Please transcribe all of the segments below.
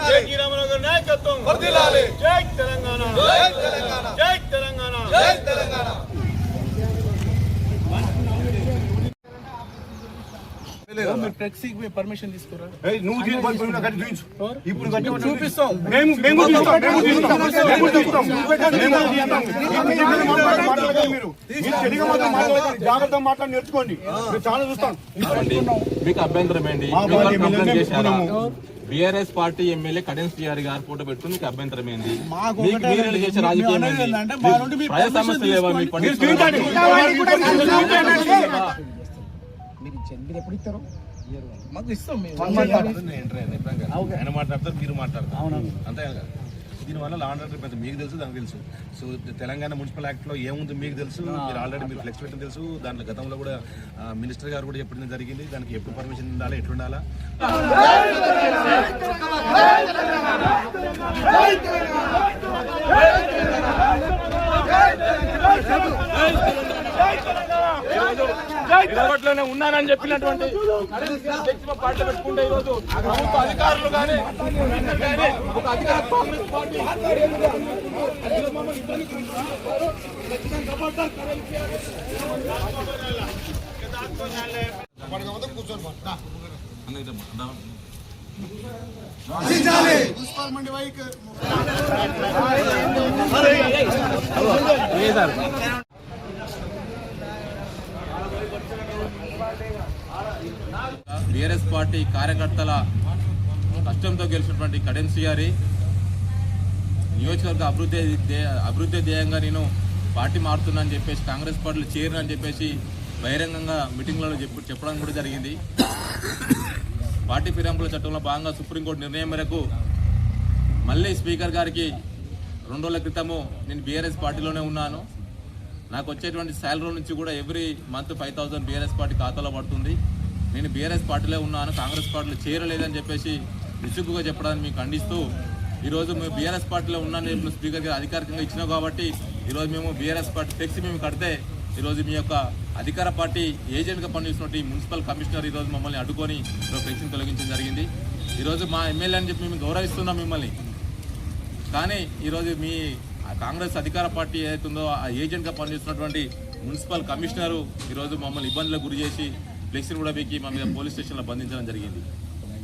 జై నాయకత్వం. వర్ధిల్లాలి. జై తెలంగాణ జై తెలంగాణ జై తెలంగాణ జై తెలంగాణ పర్మిషన్ తీసుకురా. నువ్వు ఇప్పుడు చూపిస్తాం మేము మేము మాట్లాడి నేర్చుకోండి. చాలా చూస్తాం. మీకు అభ్యంతరం ఏంటి? బీఆర్ఎస్ పార్టీ ఎమ్మెల్యే కడెన్స్ టిఆర్ గారు ఫోటో పెట్టుకుని మీకు అభ్యంతరం ఏంది చేసే రాజకీయం ఏంది ప్రజా సమస్యలు లేవా? మీకు తీసుకోండి. పండించుకోవడానికి? మాకు ఇస్తాం ఆయన మాట్లాడతారు మీరు మాట్లాడతారు. అంతే కదా. దీనివల్ల లా అండ్ ఆర్డర్ పెద్ద మీకు తెలుసు దానికి తెలుసు. సో తెలంగాణ మున్సిపల్ యాక్ట్లో ఏముంది మీకు తెలుసు? మీరు ఆల్రెడీ మీరు ఫ్లెక్స్ పెట్టిన తెలుసు. దాంట్లో గతంలో కూడా మినిస్టర్ గారు కూడా చెప్పడం జరిగింది. దానికి ఎప్పుడు పర్మిషన్ ఉండాలి ఎట్లా ఉండాలా? అందుబాటులోనే ఉన్నానని చెప్పినటువంటి పెట్టుకుంటే ఈరోజు ప్రభుత్వ అధికారులు కానీ కానీ ఒక అధికార కాంగ్రెస్ పార్టీ బీఆర్ఎస్ పార్టీ కార్యకర్తల కష్టంతో గెలిచినటువంటి కడెన్సీ గారి నియోజకవర్గ అభివృద్ధి అభివృద్ధి ధ్యేయంగా నేను పార్టీ మారుతున్నా అని చెప్పేసి కాంగ్రెస్ పార్టీలో చేరినని చెప్పేసి బహిరంగంగా మీటింగ్లలో చెప్పు చెప్పడం కూడా జరిగింది. పార్టీ ఫిరాంపుల చట్టంలో భాగంగా సుప్రీంకోర్టు నిర్ణయం మేరకు మళ్ళీ స్పీకర్ గారికి రెండు రోజుల క్రితము నేను బీఆర్ఎస్ పార్టీలోనే ఉన్నాను. నాకు వచ్చేటువంటి శాలరీ నుంచి కూడా every month five thousand BRS party ఖాతాలో పడుతుంది. నేను బీఆర్ఎస్ పార్టీలో ఉన్నాను కాంగ్రెస్ పార్టీలో చేరలేదని చెప్పేసి విసుగుగా చెప్పడానికి మీకు ఖండిస్తూ ఈరోజు మేము బీఆర్ఎస్ పార్టీలో ఉన్నాను చెప్పిన స్పీకర్ గారు అధికారికంగా ఇచ్చినాం కాబట్టి ఈరోజు మేము బీఆర్ఎస్ పార్టీ ఫ్లెక్సీ మేము కడితే ఈరోజు మీ యొక్క అధికార పార్టీ ఏజెంట్గా పనిచేస్తున్నట్టు ఈ మున్సిపల్ కమిషనర్ ఈరోజు మమ్మల్ని అడ్డుకొని ఈరోజు తొలగించడం జరిగింది. ఈరోజు మా ఎమ్మెల్యే అని చెప్పి మేము గౌరవిస్తున్నాం మిమ్మల్ని. కానీ ఈరోజు మీ కాంగ్రెస్ అధికార పార్టీ ఏదైతుందో ఆ ఏజెంట్గా పనిచేస్తున్నటువంటి మున్సిపల్ కమిషనరు ఈరోజు మమ్మల్ని ఇబ్బందులకు గురి చేసి ఫ్లెక్సీని కూడా పెక్కి మా మీద పోలీస్ స్టేషన్లో బంధించడం జరిగింది.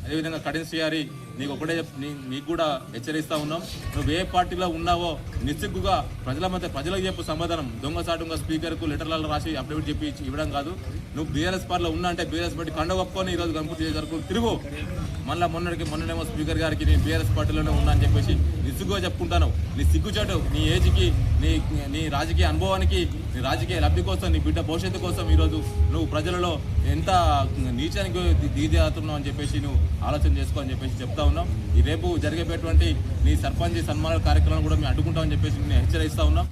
అదేవిధంగా కడెన్సీ గారి నీకు ఒకటే చెప్- నీ- నీకు కూడా హెచ్చరిస్తా ఉన్నాం. నువ్వు ఏ పార్టీలో ఉన్నావో నిస్సిగ్గుగా ప్రజల మధ్య ప్రజలకు చెప్పు సమాధానం. దొంగ సాటుగా స్పీకర్కు లెటర్లలో రాసి అఫిడవిట్ చెప్పి ఇవ్వడం కాదు. నువ్వు బీఆర్ఎస్ పార్టీలో ఉన్నా అంటే బీఆర్ఎస్ పార్టీ కండ ఒప్పుకొని ఈరోజు గణపతి చేసే తిరుగు. మళ్ళీ మొన్నటికి మొన్ననేమో స్పీకర్ గారికి నేను బీఆర్ఎస్ పార్టీలోనే ఉన్నా అని చెప్పేసి నిస్సుగ్గుగా చెప్పుకుంటాను. నీ సిగ్గుచాటు నీ ఏజ్కి నీ నీ రాజకీయ అనుభవానికి నీ రాజకీయ లబ్ధి కోసం నీ బిడ్డ భవిష్యత్తు కోసం ఈరోజు నువ్వు ప్రజలలో ఎంత నీచానికి దిగజారుతున్నావు అని చెప్పేసి నువ్వు ఆలోచన చేసుకో అని చెప్పేసి చెప్తా ఉన్నాం. ఈ రేపు జరిగేటటువంటి నీ సర్పంచ్ సన్మాన కార్యక్రమం కూడా మేము అడ్డుకుంటామని చెప్పేసి నేను హెచ్చరిస్తా ఉన్నాం.